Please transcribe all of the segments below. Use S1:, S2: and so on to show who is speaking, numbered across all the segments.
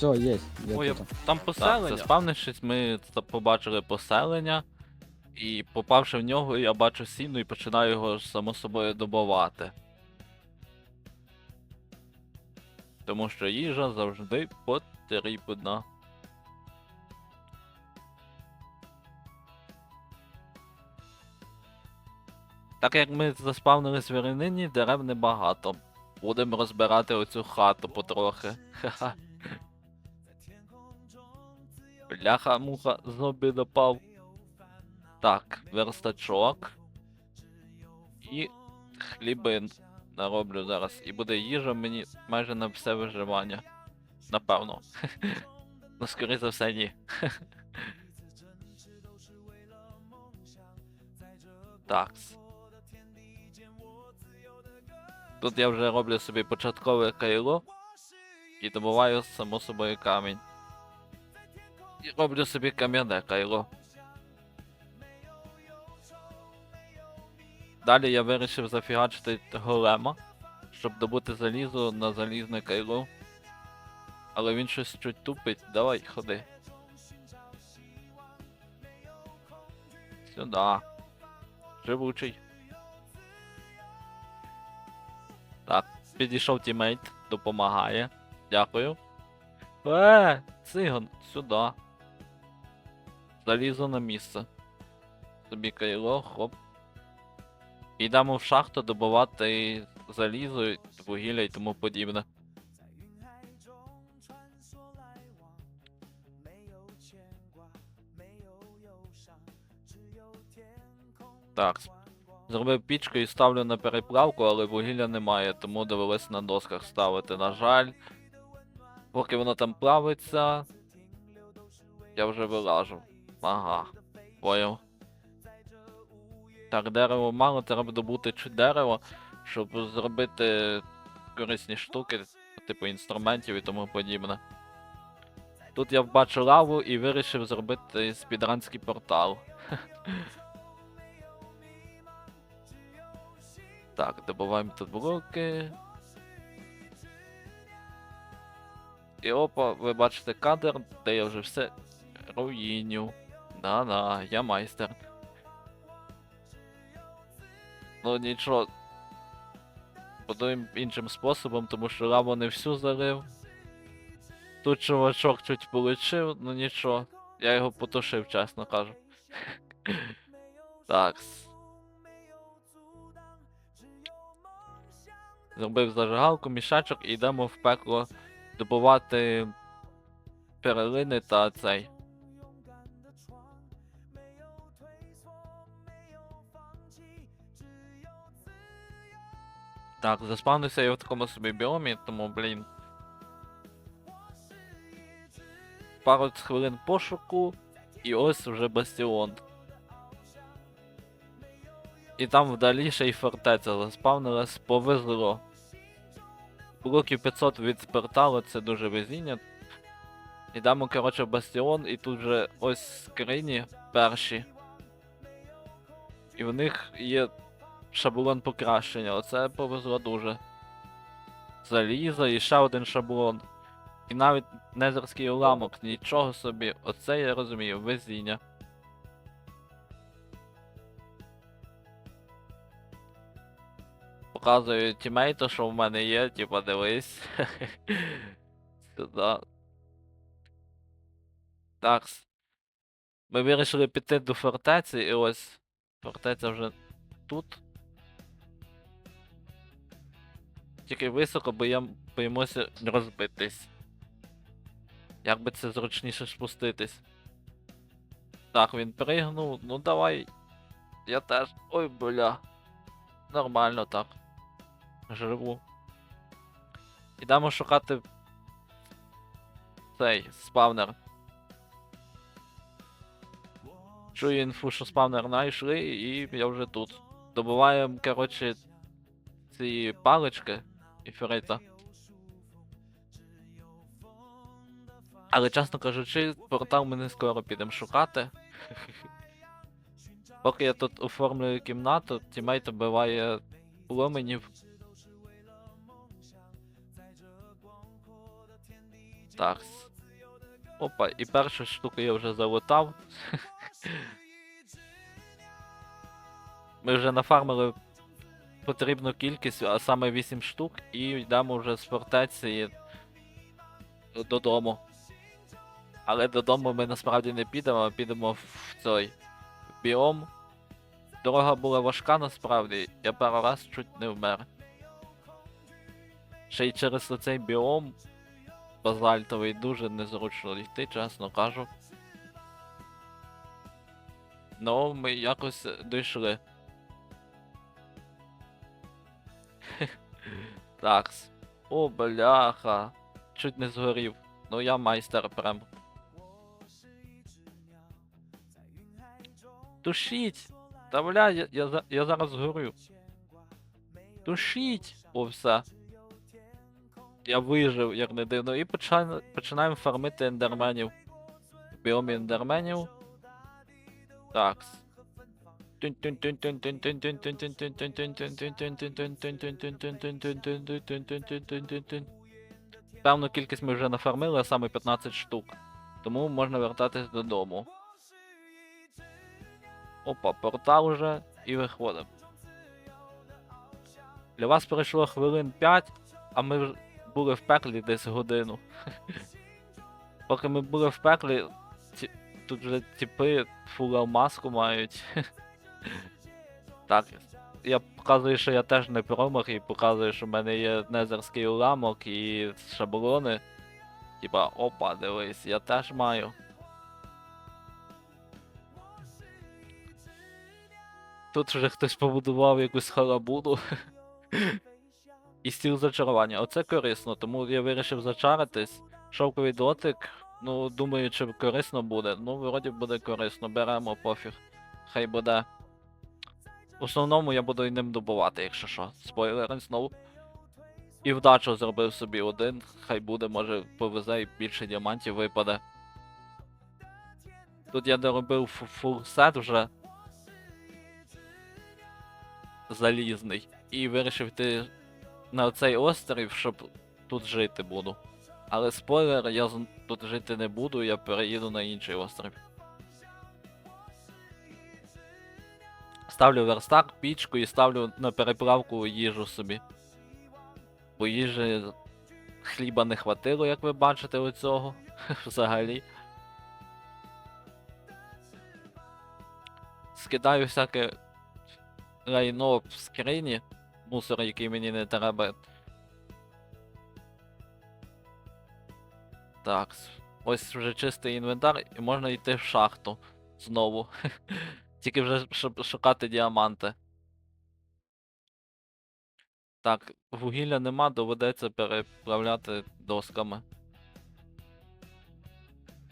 S1: Все, є. Я
S2: Ой, я-
S1: тут.
S2: там
S3: Так,
S2: поселення.
S3: заспавнившись, ми побачили поселення, і попавши в нього, я бачу сіну і починаю його ж, само собою добувати. Тому що їжа завжди потрібна. Так як ми заспавнились в дерев небагато. Будемо розбирати оцю хату потрохи. Ха-ха. Бляха муха зомбі напав. Так, верстачок. І хлібин нароблю зараз. І буде їжа мені майже на все виживання. Напевно. ну, скоріше за все, ні. так. Тут я вже роблю собі початкове кайло і добуваю само собою камінь. І роблю собі кам'яне кайло. Далі я вирішив зафігачити голема, щоб добути залізо на залізне кайло. Але він щось чуть тупить. Давай, ходи. Сюда. Живучий. Так, підійшов тімейт, допомагає. Дякую. Е, циган, сюди. Залізо на місце. Собі кайло, хоп. Йдемо в шахту добувати залізо, вугілля і тому подібне. Так. Зробив пічку і ставлю на переплавку, але вугілля немає, тому довелось на досках ставити. На жаль. Поки воно там плавиться. Я вже вилажу. Ага. Поняв. Так, дерево мало, треба добути дерево, щоб зробити корисні штуки, типу інструментів і тому подібне. Тут я бачу лаву і вирішив зробити спідранський портал. Так, добуваємо тут блоки. І опа, ви бачите кадр, де я вже все руїню. Да-да, я майстер. Ну нічого. Будуємо іншим способом, тому що лаву не всю залив. Тут чувачок чуть получив, ну нічого. Я його потушив, чесно кажу. Так. Зробив зажигалку, мішачок і йдемо в пекло добувати перлини та цей. Так, заспавнився я в такому собі біомі, тому, блін. Пару хвилин пошуку, і ось вже бастіон. І там вдалі ще й фортеця заспавнилась, повезло. Блоків 500 від порталу, це дуже везіння. Йдемо, коротше, в бастіон, і тут вже ось скрині перші. І в них є шаблон покращення. Оце повезло дуже. Залізо і ще один шаблон. І навіть незерський уламок, нічого собі. Оце я розумію, везіння. Показую тімейту, що в мене є, типа дивись. Сюди. Так. Ми вирішили піти до фортеці, і ось фортеця вже тут. Тільки високо, бо я боїмося розбитись. Як би це зручніше спуститись. Так, він пригнув, ну давай. Я теж. Ой, бля. Нормально так. Живу. Ідемо шукати цей спавнер. Чую інфу, що спавнер знайшли, і я вже тут. Добуваємо, коротше, ці палички і ферита. Але чесно кажучи, портал ми не скоро підемо шукати. Поки я тут оформлюю кімнату, тімейт вбиває пломенів. Так. Опа, і першу штуку я вже залутав. Ми вже нафармили потрібну кількість, а саме 8 штук, і йдемо вже з фортеці додому. Але додому ми насправді не підемо, а підемо в цей біом. Дорога була важка насправді, я пару раз чуть не вмер. Ще й через цей біом базальтовий дуже незручно йти, чесно кажу. Ну, ми якось дійшли. Такс. О, бляха. Чуть не згорів. Ну я майстер прям. Тушіть! Та бля, я, я, я зараз згорю. Тушіть! О, все. Я вижив, як не дивно. І починаємо, починаємо фармити ендерменів. Біомі ендерменів. Такс. Певну кількість ми вже нафармили, а саме 15 штук. Тому можна вертатись додому. Опа, портал уже і виходимо. Для вас пройшло хвилин 5, а ми були в пеклі десь годину. Поки ми були в пеклі, ті- тут вже типи фул маску мають. так, я показую, що я теж не промах, і показую, що в мене є незерський уламок і шаблони. Типа, опа, дивись, я теж маю. Тут вже хтось побудував якусь халабуду. І стіл зачарування. Оце корисно, тому я вирішив зачаритись. Шовковий дотик, ну, думаю, чи корисно буде. Ну, вроді буде корисно, беремо пофіг. Хай буде. В основному я буду і ним добувати, якщо що. Спойлери знову. І вдачу зробив собі один, хай буде, може повезе і більше діамантів випаде. Тут я доробив фу- фул сет вже. Залізний. І вирішив йти на цей острів, щоб тут жити буду. Але спойлер, я тут жити не буду, я переїду на інший острів. Ставлю верстак, пічку і ставлю на переправку їжу собі. Бо їжі хліба не хватило, як ви бачите, оцього. Взагалі. Скидаю всяке лайно в скрині, мусор, який мені не треба. Так, ось вже чистий інвентар, і можна йти в шахту знову. Тільки вже щоб шукати діаманти. Так, вугілля нема, доведеться переправляти досками.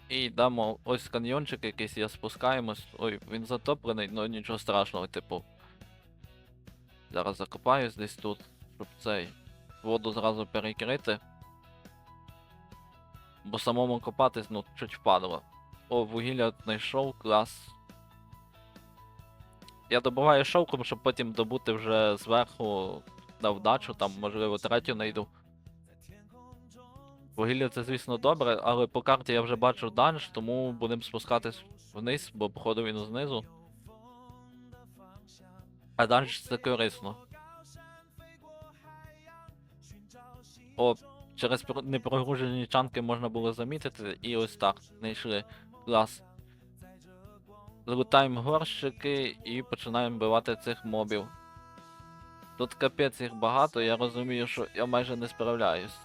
S3: І йдемо, ось каньйончик якийсь, я спускаємось. Ой, він затоплений, ну нічого страшного, типу. Зараз закопаюсь десь тут, щоб цей воду зразу перекрити. Бо самому копатись, ну, чуть впадло. О, вугілля знайшов, клас. Я добуваю шовком, щоб потім добути вже зверху на вдачу, там, можливо, третю знайду. Вугілля це, звісно, добре, але по карті я вже бачу данж, тому будемо спускатись вниз, бо походу він знизу. А данж це корисно. О, через непрогружені чанки можна було замітити, і ось так, знайшли клас. Злутаємо горщики і починаємо вбивати цих мобів. Тут капець їх багато, я розумію, що я майже не справляюсь.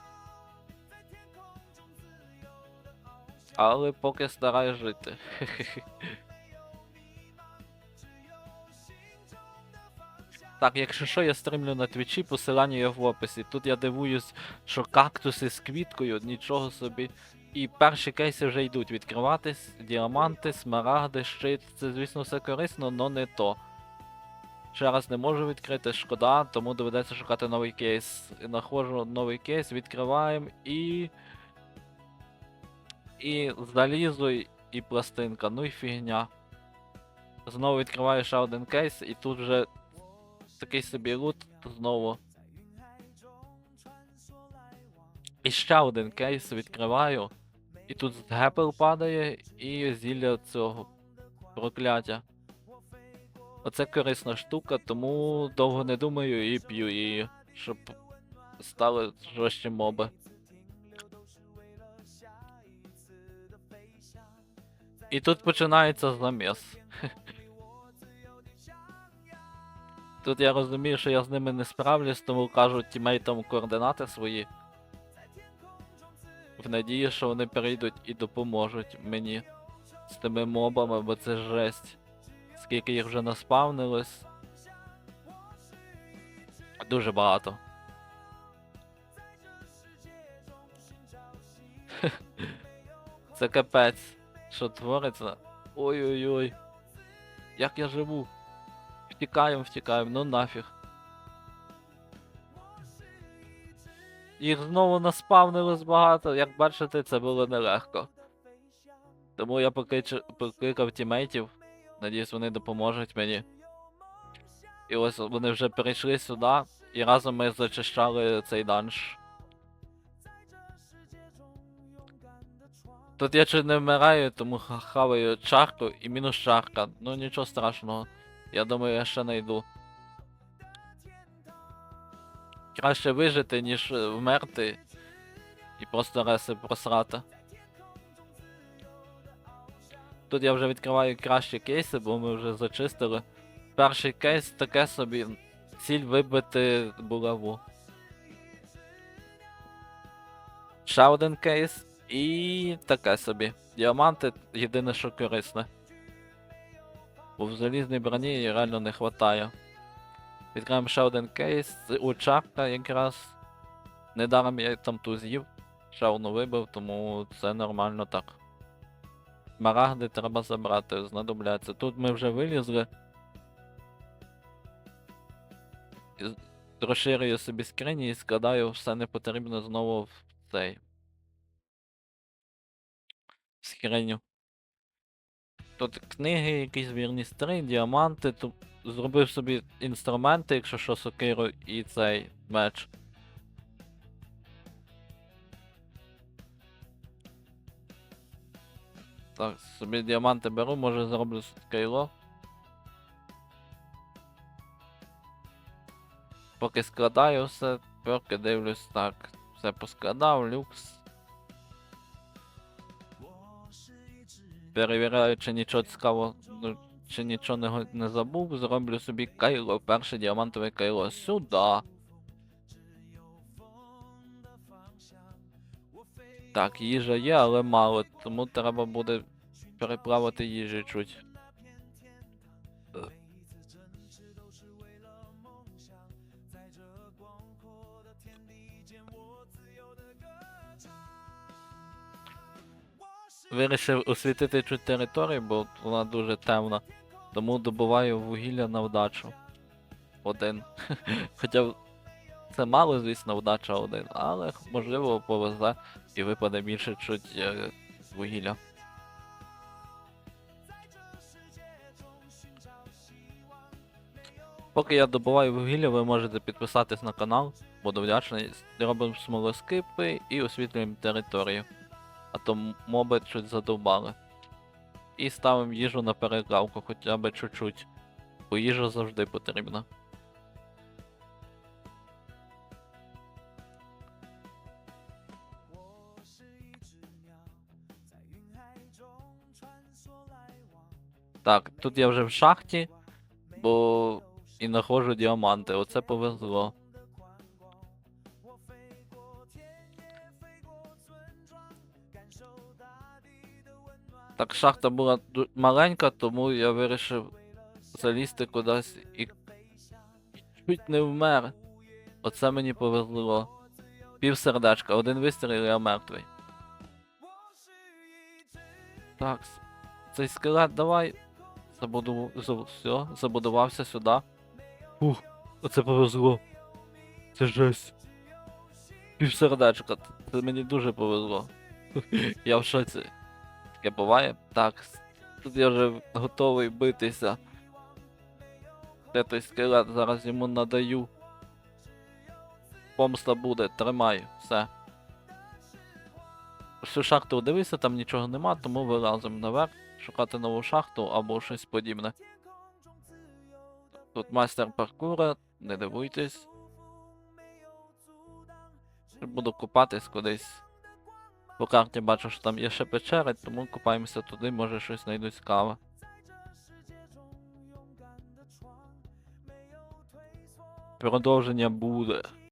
S3: Але поки стараюсь жити. Так, якщо що, я стримлю на твічі, посилання є в описі. Тут я дивуюсь, що кактуси з квіткою, нічого собі. І перші кейси вже йдуть відкриватись, діаманти, смарагди, щит. Це, звісно, все корисно, але не то. Ще раз не можу відкрити, шкода, тому доведеться шукати новий кейс. Находжу новий кейс, відкриваємо і. І залізо, і- пластинка. Ну і фігня. Знову відкриваю ще один кейс, і тут вже такий собі лут знову. І ще один кейс відкриваю. І тут гепел падає, і зілля цього прокляття. Оце корисна штука, тому довго не думаю і п'ю її, щоб стали жорстчі моби. І тут починається заміс. Тут я розумію, що я з ними не справлюсь, тому кажу тімейтам координати свої. В надії, що вони перейдуть і допоможуть мені з тими мобами, бо це жесть. Скільки їх вже наспавнилось. Дуже багато. Це капець. Що твориться? Ой-ой-ой. Як я живу? Втікаємо, втікаємо, ну нафіг. Їх знову наспавнилось багато, як бачите, це було нелегко. Тому я поклич- покликав тімейтів. Надіюсь, вони допоможуть мені. І ось вони вже перейшли сюди, і разом ми зачищали цей данж. Тут я чуть не вмираю, тому хаваю чарку і мінус чарка. Ну нічого страшного. Я думаю, я ще найду. Краще вижити, ніж е, вмерти і просто реси просрати. Тут я вже відкриваю кращі кейси, бо ми вже зачистили. Перший кейс таке собі. Ціль вибити булаву. Ще один кейс. І таке собі. Діаманти єдине, що корисне. Бо в залізній броні реально не вистачає. Відкриємо ще один кейс. Це У чарка якраз. Недаром я там ту з'їв. Ще одну вибив, тому це нормально так. Марагди треба забрати, знадобляться. Тут ми вже вилізли. Розширюю собі скрині і складаю все не потрібно знову в цей. в скриню. Тут книги, якісь вірні стри, діаманти. Тут зробив собі інструменти, якщо що, сокиру і цей меч. Так, собі діаманти беру, може зроблю скайло. Поки складаю все, поки дивлюсь так. Все поскладав, люкс. Перевіряю, чи нічого цікавого, ну, чи нічого не, не забув, зроблю собі кайло, перше діамантове кайло. Сюди. Так, їжа є, але мало, тому треба буде переплавити їжі чуть. Вирішив освітити чуть територію, бо вона дуже темна. Тому добуваю вугілля на вдачу. Один. Хоча це мало, звісно, вдача один, але можливо повезе і випаде більше чуть е, вугілля. Поки я добуваю вугілля, ви можете підписатись на канал, буду вдячний. Робимо смолоскипи і освітлюємо територію. А то моби чуть задовбали. І ставимо їжу на переглавку хоча б чуть-чуть. Бо їжа завжди потрібна. Так, тут я вже в шахті, бо і знаходжу діаманти. Оце повезло. Так, шахта була маленька, тому я вирішив залізти кудись і чуть не вмер. Оце мені повезло. Пів сердечка, один вистріл і я мертвий. Так, цей скелет давай. Забуду... Все, забудувався сюди. Ух, оце повезло. Це жесть. Пів сердечка, це мені дуже повезло. Я в шоці. Таке буває? Так. Тут я вже готовий битися. Де той скелет, зараз йому надаю. Помста буде, тримай, все. всю шахту дивився, там нічого нема, тому вилазимо наверх, шукати нову шахту або щось подібне. Тут майстер паркура, не дивуйтесь. Буду купатись кудись. По карті бачу, що там є ще печери, тому купаємося туди, може щось знайду цікаве. Продовження буде.